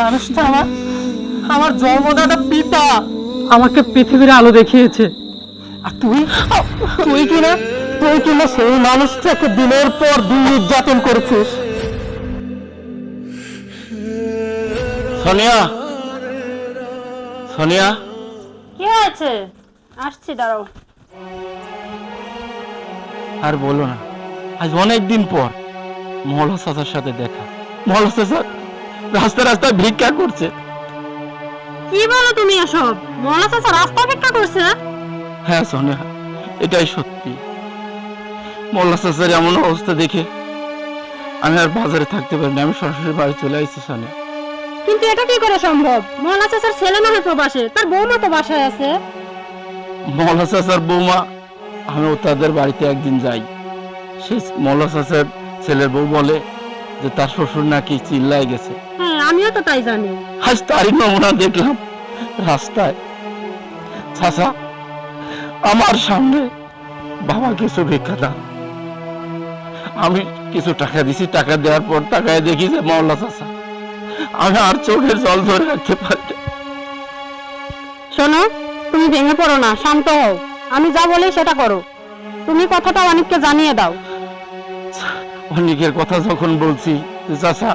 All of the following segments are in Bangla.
মানুষটা আমার আমার জন্মদাতা পিতা আমাকে পৃথিবীর আলো দেখিয়েছে। আর তুই? তুই কিনা তুই কিনা সেই মানুষটাকে দিনের পর দিন নির্যাতন করেছিস? সোনিয়া? সোনিয়া? কি হয়েছে? আসছি দাঁড়াও। আর বলো না আজ অনেক দিন পর মহলা চাচার সাথে দেখা। মহলা চাচা? রাস্তা রাস্তায় ভিক্ষা করছে। কি বলো তুমি এসব? মলা চাচা রাস্তা অপেক্ষা করছে? হ্যাঁ সোনিয়া এটাই সত্যি। মোল্লা চাচার এমন অবস্থা দেখে আমি আর বাজারে থাকতে পারিনি আমি সরাসরি বাড়ি চলে আসছি সোনিয়া কিন্তু এটা কি করে সম্ভব? মলা চাচার ছেলে মনে হয় প্রবাসে তার বৌমা তো বাসায় আছে। মৌলা চাচার বৌমা আমিও তাদের বাড়িতে একদিন যাই। সেই মৌলা চাচার ছেলের বউ বলে যে তার শ্বশুর নাকি চিল্লায় গেছে। আমিও তো তাই জানি। আজ তারই নমুনা দেখলাম রাস্তায়। চাচা আমার সামনে বাবা কিছু ভিক্ষা দাও আমি কিছু টাকা দিছি টাকা দেওয়ার পর টাকায় দেখি যে মাওলা চাচা আমি আর চোখের জল ধরে রাখতে পারি শোনো তুমি ভেঙে পড়ো না শান্ত হও। আমি যা বলি সেটা করো। তুমি কথাটা অনেককে জানিয়ে দাও। অনেকের কথা যখন বলছি চাচা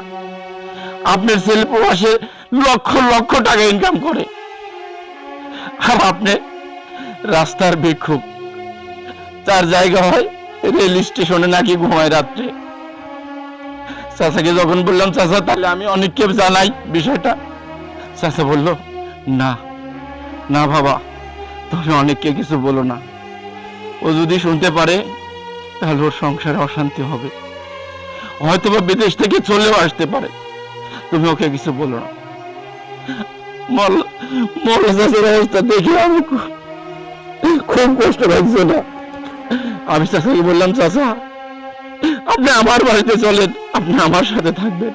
আপনার ছেলে প্রবাসে লক্ষ লক্ষ টাকা ইনকাম করে। আর আপনি রাস্তার ভিক্ষুক। তার জায়গা হয় রেল স্টেশনে নাকি ঘুমায় রাত্রে। চাচাকে যখন বললাম, চাচা, তাহলে আমি অনেককে জানাই বিষয়টা। চাচা বলল, না না বাবা, তুমি অনেককে কিছু বলো না। ও যদি শুনতে পারে, তাহলে ওর সংসারে অশান্তি হবে। হয়তো বা বিদেশ থেকে চলেও আসতে পারে। তুমি ওকে কিছু বলো না। চাষের অবস্থা আমি খুব কষ্ট লাগছে না আমি চাষাকে বললাম, চাষা, আপনি আমার বাড়িতে চলেন, আপনি আমার সাথে থাকবেন।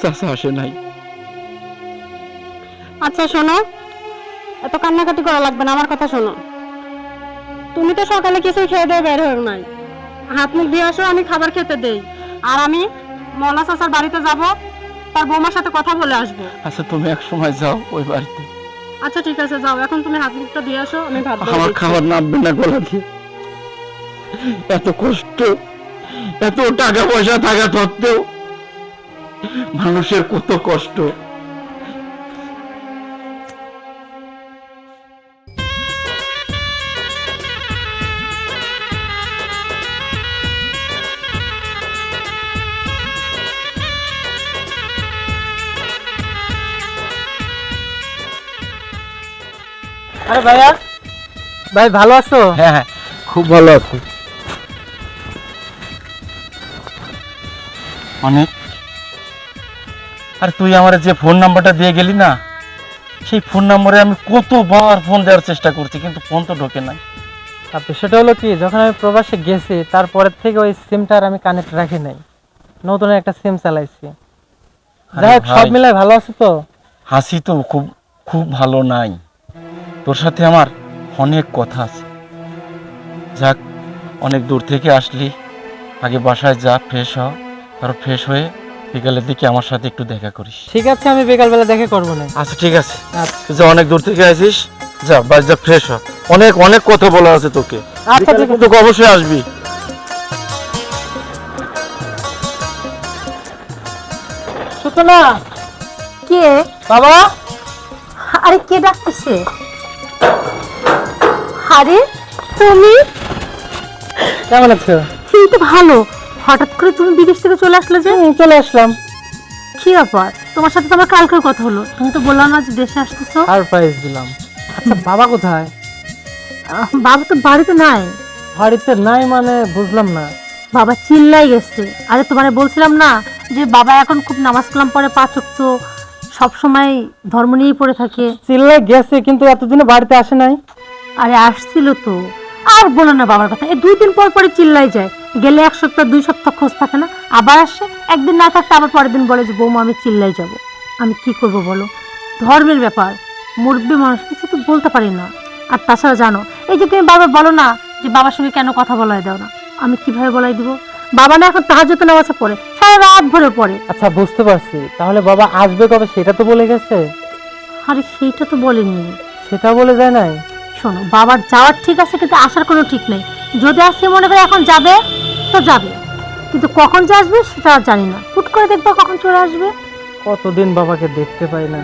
চাষা আসে নাই। আচ্ছা শোনো, এত কান্নাকাটি করা লাগবে না, আমার কথা শোনো। তুমি তো সকালে কিছু খেয়ে দিয়ে বের হয়ে নাই। হাত মুখ দিয়ে আসো, আমি খাবার খেতে দেই। আর আমি মলা চাচার বাড়িতে যাব তার বৌমার সাথে কথা বলে আসব। আচ্ছা তুমি এক সময় যাও ওই বাড়িতে। আচ্ছা ঠিক আছে যাও। এখন তুমি হাত মুখটা দিয়ে আসো আমি ভাত আমার। খাবার নামবে না গলা দিয়ে। এত কষ্ট এত টাকা পয়সা থাকা সত্ত্বেও মানুষের কত কষ্ট। আরে ভাইয়া। ভাই ভালো আছো? হ্যাঁ হ্যাঁ খুব ভালো আছি। অনেক। আর তুই আমার যে ফোন নাম্বারটা দিয়ে গেলি না সেই ফোন নম্বরে আমি কতবার ফোন দেওয়ার চেষ্টা করছি কিন্তু ফোন তো ঢোকে নাই। আর বিষয়টা হলো কি যখন আমি প্রবাসে গেছি তারপরের থেকে ওই সিমটা আর আমি কানেক্ট রাখি নাই। নতুন একটা সিম চালাইছি। যাই হোক সব মিলাই ভালো আছো তো? হাসি তো খুব খুব ভালো নাই। তোর সাথে আমার অনেক কথা আছে। যাক অনেক দূর থেকে আসলি। আগে বাসায় যা ফ্রেশ হ। তারপর ফ্রেশ হয়ে বিকালের দিকে আমার সাথে একটু দেখা করিস। ঠিক আছে আমি বিকালবেলা দেখে করব না। আচ্ছা ঠিক আছে। আচ্ছা। যা অনেক দূর থেকে আসিস। যা বাস যা ফ্রেশ হ। অনেক অনেক কথা বলা আছে তোকে। আচ্ছা ঠিক আছে। কিন্তু অবশ্যই আসবি। সুতনা! কে? বাবা! আরে কে ডাকতেছে? আরে তুমি? কেমন আছো? এই তো ভালো। হঠাৎ করে তুমি বিদেশ থেকে চলে আসলে যে? চলে আসলাম। কি ব্যাপার? তোমার সাথে তো আমার কালকের কথা হলো। তুমি তো বললাম না যে দেশে আসতেছো। সারপ্রাইজ দিলাম। আচ্ছা বাবা কোথায়? আহ, বাবা তো বাড়িতে নাই। বাড়িতে নাই মানে বুঝলাম না। বাবা চিল্লাই গেছে। আরে তোমারে বলছিলাম না যে বাবা এখন খুব নামাজ কালাম পড়ে পাচক তো সবসময় ধর্ম নিয়েই পড়ে থাকে। চিল্লাই গেছে কিন্তু এতদিনে বাড়িতে আসে নাই। আরে আসছিল তো। আর বলো না বাবার কথা এই দুই দিন পর পরে চিল্লাই যায়। গেলে এক সপ্তাহ দুই সপ্তাহ খোঁজ থাকে না। আবার আসে একদিন না থাকতে আবার পরের দিন বলে যে বৌমা আমি চিল্লাই যাব। আমি কি করব বলো? ধর্মের ব্যাপার। মুরব্বী মানুষ কিছু তো বলতে পারি না। আর তাছাড়া জানো এই যে তুমি বাবা বলো না যে বাবার সঙ্গে কেন কথা বলাই দাও না। আমি কীভাবে বলাই দিব? বাবা না এখন তাহার যত নামাজে পড়ে সারা রাত ভরে পড়ে। আচ্ছা বুঝতে পারছি। তাহলে বাবা আসবে কবে? সেটা তো বলে গেছে। আরে সেইটা তো বলেনি। সেটা বলে যায় নাই? শোনো বাবার যাওয়ার ঠিক আছে কিন্তু আসার কোনো ঠিক নেই। যদি আজকে মনে করে এখন যাবে তো যাবে। কিন্তু কখন যে আসবে সেটা আর জানি না। হুট করে দেখব কখন চলে আসবে। কতদিন বাবাকে দেখতে পাই না।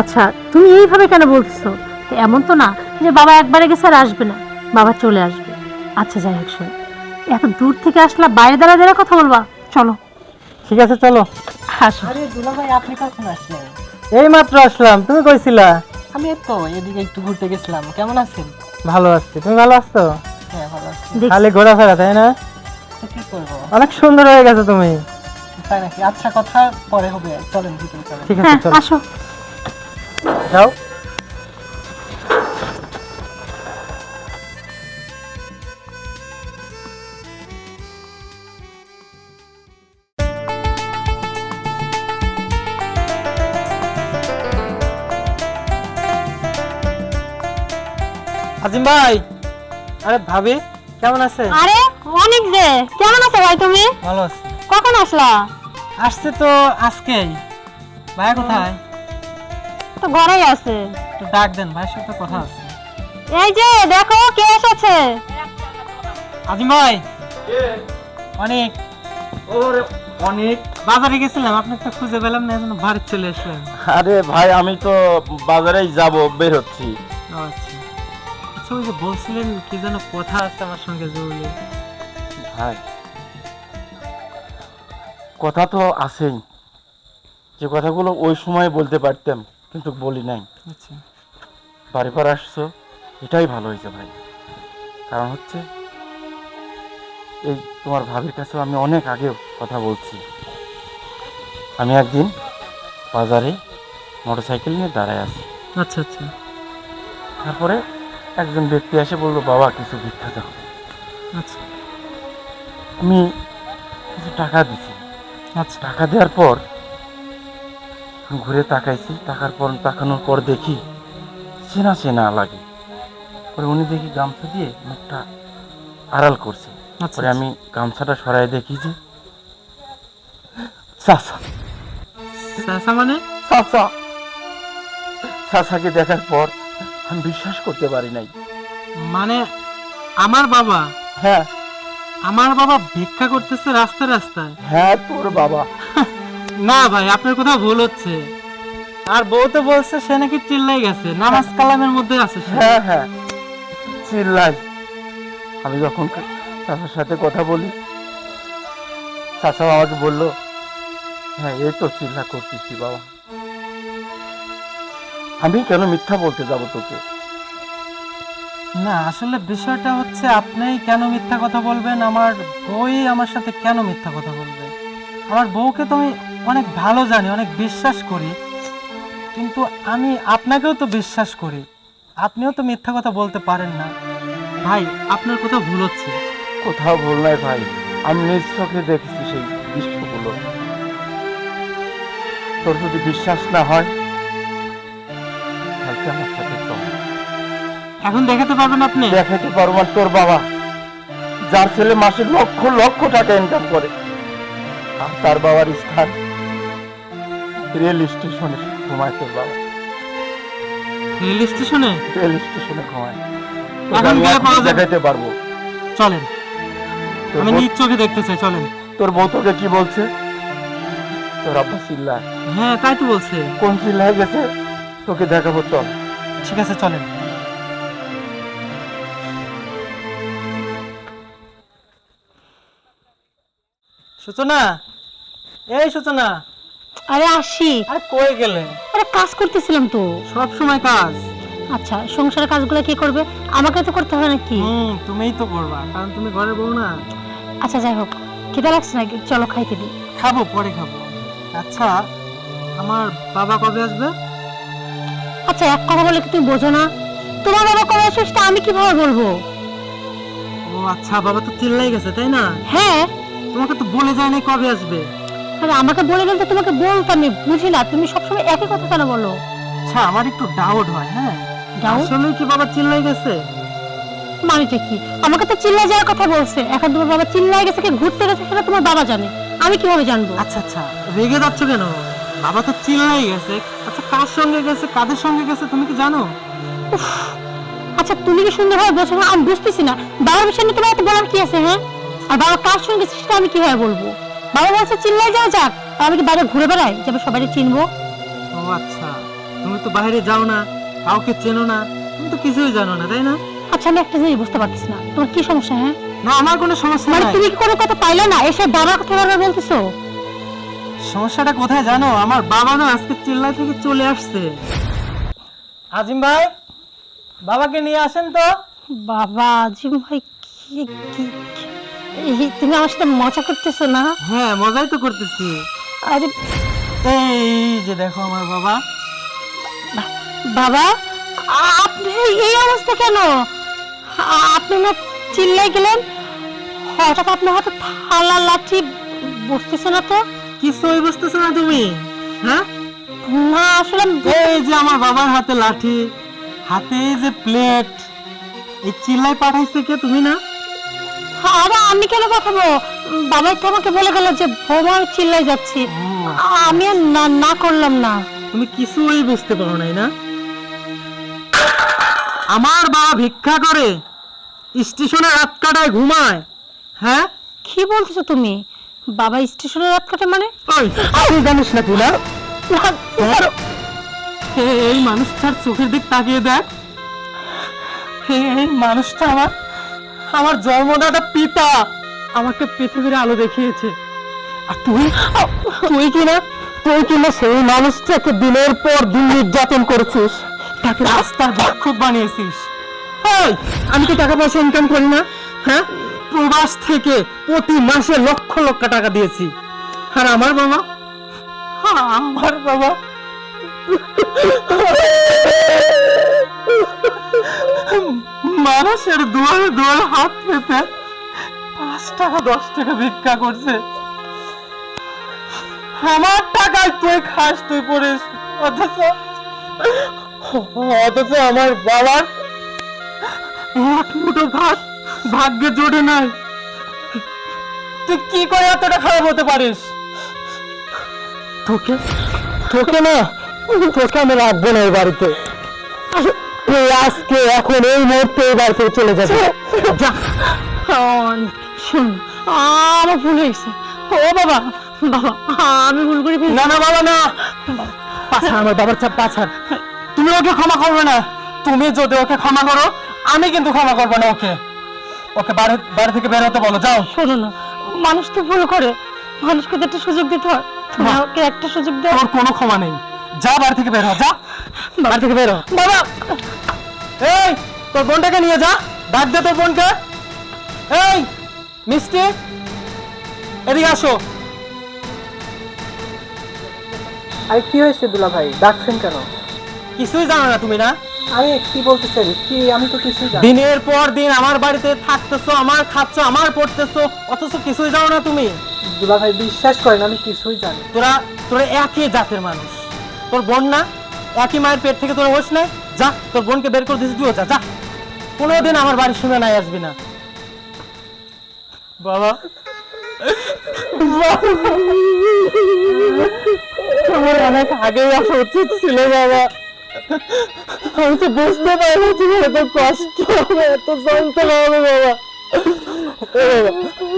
আচ্ছা তুমি এইভাবে কেন বলছো এমন তো না যে বাবা একবারে গেছে আর আসবে না। বাবা চলে আসবে। আচ্ছা যাই হোক শোনো। এত দূর থেকে আসলা বাইরে দাঁড়া দাঁড়া কথা বলবা। চলো। ঠিক আছে চলো। আসো। আরে দুলা ভাই আপনি কখন আসলেন? এই মাত্র আসলাম। তুমি কইছিলা? আমি এই তো এদিকে একটু ঘুরতে গেছিলাম। কেমন আছেন? ভালো আছি। তুমি ভালো আছো? হ্যাঁ ভালো আছি। খালি ঘোরাফেরা তাই না? তো কি করব? অনেক সুন্দর হয়ে গেছো তুমি। তাই নাকি? আচ্ছা কথা পরে হবে। চলেন ভিতরে চলেন। ঠিক আছে হ্যাঁ চলো। আসো। যাও। আজিম ভাই। আরে ভাবি কেমন আছে আরে অনেক যে। কেমন আছো ভাই তুমি? ভালো আছি। কখন আসলা? আসছে তো আজকেই। ভাইয়া কোথায়? তো ঘরেই আছে। একটু ডাক দেন ভাইয়ের সাথে কথা আছে। এই যে দেখো কে এসেছে? আজিম ভাই। অনেক। অনেক। বাজারে গেছিলাম আপনাকে খুঁজে পেলাম না এজন্য বাড়ি চলে আসলাম। আরে ভাই আমি তো বাজারেই যাব বের হচ্ছি। আচ্ছা। ওই যে বলছিলেন কি যেন কথা আছে আমার সঙ্গে জরুরি। ভাই কথা তো আছেই। যে কথাগুলো ওই সময় বলতে পারতাম কিন্তু বলি নাই। আচ্ছা। বাড়ি পর আসছো এটাই ভালো হয়েছে ভাই। কারণ হচ্ছে এই তোমার ভাবির কাছে আমি অনেক আগে কথা বলছি। আমি একদিন বাজারে মোটরসাইকেল নিয়ে দাঁড়ায় আছি। আচ্ছা আচ্ছা। তারপরে একজন ব্যক্তি এসে বলল বাবা কিছু ভিক্ষা দাও। আচ্ছা। আমি কিছু টাকা দিছি। আচ্ছা। টাকা দেওয়ার পর ঘুরে তাকাইছি। টাকার পর তাকানোর পর দেখি চেনা চেনা লাগে। পরে উনি দেখি গামছা দিয়ে মুখটা আড়াল করছে। আচ্ছা পরে আমি গামছাটা সরাই দেখি যে চাচা। চাচা মানে? চাচা। চাচাকে দেখার পর আমি বিশ্বাস করতে পারি নাই। মানে আমার বাবা? হ্যাঁ। আমার বাবা ভিক্ষা করতেছে রাস্তায় রাস্তায়? হ্যাঁ তোর বাবা। না ভাই আপনার কোথাও ভুল হচ্ছে। আর বউ তো বলছে সে নাকি চিল্লাই গেছে নামাজ কালামের মধ্যে আছে হ্যাঁ হ্যাঁ। চিল্লাই। আমি যখন চাচার সাথে কথা বলি চাচাও আমাকে বলল হ্যাঁ এই তো চিল্লা করতেছি বাবা। আমি কেন মিথ্যা বলতে যাব তোকে? না আসলে বিষয়টা হচ্ছে আপনিই কেন মিথ্যা কথা বলবেন? আমার বই আমার সাথে কেন মিথ্যা কথা বলবে? আমার বউকে তো আমি অনেক ভালো জানি অনেক বিশ্বাস করি। কিন্তু আমি আপনাকেও তো বিশ্বাস করি। আপনিও তো মিথ্যা কথা বলতে পারেন না। ভাই আপনার কোথাও ভুল হচ্ছে। কোথাও ভুল নাই ভাই। আমি নিজ চোখে দেখেছি সেই দৃশ্যগুলো। তোর যদি বিশ্বাস না হয় আমার সাথে এখন দেখাতে পারবেন আপনি? দেখাতে পারব তোর বাবা। যার ছেলে মাসে লক্ষ লক্ষ টাকা ইনকাম করে। আর তার বাবার স্থান রেল স্টেশনে ঘুমায় তোর বাবা। রেল স্টেশনে? রেল স্টেশনে ঘুমায়। এখন গেলে পাওয়া? দেখাতে পারব। চলেন। আমি নিজ চোখে দেখতে চাই চলেন। তোর বউ তোকে কি বলছে? তোর আব্বা চিল্লা হ্যাঁ তাই তো বলছে। কোন চিল্লায় গেছে? তোকে দেখাবো চল। ঠিক আছে চলেন। সূচনা এই সূচনা। আরে আসি। আরে কই গেলে? আরে কাজ করতেছিলাম তো। সব সময় কাজ। আচ্ছা সংসারের কাজগুলো কে করবে? আমাকে তো করতে হবে নাকি? হুম তুমিই তো করবা কারণ তুমি ঘরে বউ না। আচ্ছা যাই হোক। খিদে লাগছে নাকি? চলো খাইতে দিই। খাব পরে খাব। আচ্ছা আমার বাবা কবে আসবে? আচ্ছা এক কথা বলে কি তুমি বোঝো না? তোমার বাবা কবে আসবে সেটা আমি কীভাবে বলব? ও আচ্ছা বাবা তো চিল্লাই গেছে তাই না? হ্যাঁ। তোমাকে তো বলে যায় নাই কবে আসবে। আরে আমাকে বলে গেলে তো তোমাকে বলতাম আমি বুঝি না তুমি সবসময় একই কথা কেন বলো? আচ্ছা আমার একটু ডাউট হয় হ্যাঁ? Doubt? আসলে কি বাবা চিল্লাই গেছে? মানেটা কি? আমাকে তো চিল্লাই যাওয়ার কথা বলছে এখন তোমার বাবা চিল্লাই গেছে কি ঘুরতে গেছে সেটা তোমার বাবা জানে আমি কীভাবে জানব? আচ্ছা আচ্ছা রেগে যাচ্ছ কেন? বাবা তো চিল্লাই গেছে কার সঙ্গে গেছে কাদের সঙ্গে গেছে তুমি কি জানো? আচ্ছা তুমি কি সুন্দরভাবে বোঝো না আমি বুঝতেছি না। বাবার বিষয় নিয়ে তোমার এত বলার কি আছে হ্যাঁ? আর বাবা কার সঙ্গে গেছে সেটা আমি কীভাবে বলব? বাবা বলছে চিল্লাই যাওয়া যাক। আর আমি কি বাইরে ঘুরে বেড়াই যাবে সবাই চিনবো? ও আচ্ছা তুমি তো বাইরে যাও না কাউকে চেনো না। তুমি তো কিছুই জানো না তাই না? আচ্ছা আমি একটা জিনিস বুঝতে পারতেছি না। তোমার কি সমস্যা হ্যাঁ? না আমার কোনো সমস্যা মানে নাই। তুমি কি কোনো কথা পাইলে না? এসে বাবার কথা বারবার বলতেছো? সমস্যাটা কোথায় জানো? আমার বাবা না আজকে চিল্লাই থেকে চলে আসছে। আজিম ভাই বাবাকে নিয়ে আসেন তো। বাবা জিম ভাই কি কি কি- এই, তুমি আমার সাথে মজা করতেছো না? হ্যাঁ মজাই তো করতেছি। আরে এই যে দেখো আমার বাবা। বাবা আপনি এই অবস্থা কেন? আপনি না চিল্লাই গেলেন হঠাৎ আপনার হাতে থালা লাঠি বসতেছে না তো? কিছুই বুঝতেছো না তুমি? হ্যাঁ? না আসলে এই যে আমার বাবার হাতে লাঠি হাতে যে প্লেট এই চিল্লাই পাঠাইছে কে তুমি না? আরে আমি কেন পাঠাবো? বাবা তো আমাকে বলে গেল যে বৌমা চিল্লাই যাচ্ছি। আমি আর না না করলাম না। তুমি কিছুই বুঝতে পারো নাই না? আমার বাবা ভিক্ষা করে স্টেশনে রাত কাটায় ঘুমায়। হ্যাঁ? কি বলতেছো তুমি? বাবা স্টেশনে রাত কাটে মানে তুই জানিস না তুই না? এই মানুষটার চোখের দিক তাকিয়ে দেখ। এই মানুষটা আমার আমার জন্মদাতা পিতা। আমাকে পৃথিবীর আলো দেখিয়েছে। আর তুই? তুই কি না? তুই কি না সেই মানুষটাকে দিনের পর দিন নির্যাতন করেছিস? তাকে রাস্তার ভিক্ষুক বানিয়েছিস। আমি কি টাকা পয়সা ইনকাম করি না? হ্যাঁ? প্রবাস থেকে প্রতি মাসে লক্ষ লক্ষ টাকা দিয়েছি। আর আমার বাবা? আমার বাবা? মানুষের দুয়ারে দুয়ারে হাত পেতে পাঁচ টাকা, দশ টাকা ভিক্ষা করছে। আমার টাকায় তুই খাস, তুই পড়িস। অথচ অথচ আমার বাবার এক মুঠো ভাত ভাগ্যে জোটে নাই। তুই কি করে এতটা খারাপ হতে পারিস? তোকে? তোকে না? তোকে আমি রাখব না এই বাড়িতে। তুই আজকে এখন এই মুহূর্তে এই বাড়ি থেকে চলে যাবে। যা। শুন আমার ভুল হয়েছে। ও বাবা বাবা আমি ভুল করে না না বাবা না। পাছাড় আমার বাবার চাপ পাছাড়। তুমি ওকে ক্ষমা করবে না। তুমি যদি ওকে ক্ষমা করো আমি কিন্তু ক্ষমা করব না ওকে। ওকে বাড়ি বাড়ি থেকে বের হতে বলো যাও। শোনো না মানুষ তো ভুল করে। মানুষকে তো একটা সুযোগ দিতে হয়। না। আমাকে একটা সুযোগ দাও। তোর কোনো ক্ষমা নেই। যা বাড়ি থেকে বের হ যা। বাড়ি থেকে বের হ। বাবা! এই তোর বোনটাকে নিয়ে যা। ডাক দে তোর বোনকে। এই মিষ্টি। এদিকে আসো। আর কি হয়েছে দুলা ভাই ডাকছেন কেন? কিছুই জানো না তুমি না? আরে কি বলতেছেন? কি আমি তো কিছুই জানি দিনের পর দিন আমার বাড়িতে থাকতেছো আমার খাচ্ছ আমার পড়তেছো অথচ কিছুই জানো না তুমি। দুলা ভাই বিশ্বাস করেন আমি কিছুই জানি তোরা তোরা একই জাতের মানুষ। তোর বোন না একই মায়ের পেট থেকে তোর হোস নাই। যা তোর বোনকে বের করে তুইও যা যা। কোনোদিন আমার বাড়ির শুনে নাই আসবি না। বাবা। আমার অনেক আগেই আসা উচিত ছিল বাবা। আমি তো বুঝতে পারিনি তুমি এত কষ্ট হবে এত যন্ত্রণা হবে বাবা।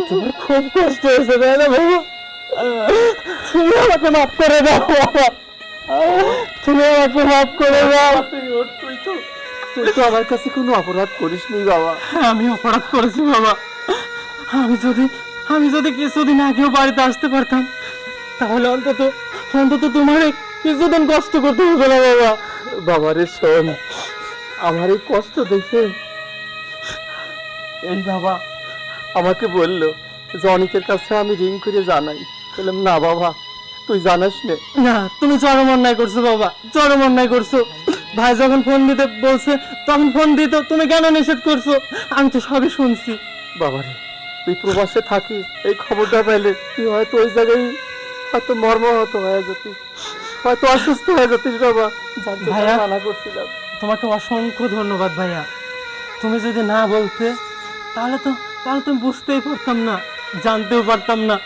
তোমার খুব কষ্ট হয়েছে তাই না বাবা? তুমি আমাকে মাফ করে দাও বাবা। তুমি আমাকে মাফ করে দাও। তুই তো তুই তো আমার কাছে কোনো অপরাধ করিসনি বাবা। আমি অপরাধ করেছি বাবা। আমি যদি আমি যদি কিছুদিন আগেও বাড়িতে আসতে পারতাম তাহলে অন্তত অন্তত তোমার কিছুদিন কষ্ট করতে হতো না বাবা। বাবারে শোন। আমার এই কষ্ট দেখে এই বাবা আমাকে বলল যে অনেকের কাছে আমি রিং করে জানাই। বললাম না বাবা তুই জানাস নে। না তুমি চরম অন্যায় করছ বাবা চরম অন্যায় করছ। ভাই যখন ফোন দিতে বলছে তখন ফোন দিত তুমি কেন নিষেধ করছ? আমি তো সবই শুনছি। বাবারে তুই প্রবাসে থাকিস এই খবরটা পাইলে তুই হয়তো ওই জায়গায় হয়তো মর্মাহত হয়ে যেতিস। হয়তো অসুস্থ হয়ে যেতিস বাবা। ভাইয়া? মানা করছিলাম। তোমাকে অসংখ্য ধন্যবাদ ভাইয়া। তুমি যদি না বলতে তাহলে তো তাহলে তুমি বুঝতেই পারতাম না জানতেও পারতাম না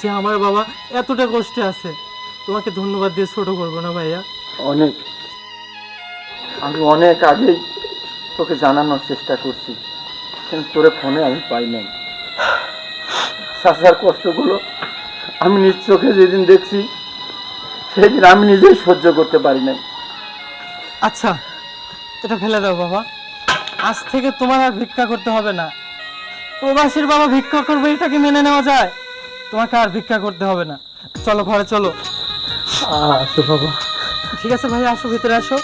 যে আমার বাবা এতটা কষ্টে আছে। তোমাকে ধন্যবাদ দিয়ে ছোট করব না ভাইয়া। অনেক। আমি অনেক আগেই তোকে জানানোর চেষ্টা করছি কিন্তু তোরে ফোনে আমি পাই নাই। চাচার কষ্টগুলো আমি নিজ চোখে যেদিন দেখছি সেদিন আমি নিজেই সহ্য করতে পারি নাই। আচ্ছা এটা ফেলে দাও বাবা। আজ থেকে তোমার আর ভিক্ষা করতে হবে না। প্রবাসীর বাবা ভিক্ষা করবে এটা কি মেনে নেওয়া যায়? তোমাকে আর ভিক্ষা করতে হবে না। চলো ঘরে চলো। আসো বাবা। ঠিক আছে ভাই আসো ভিতরে আসো।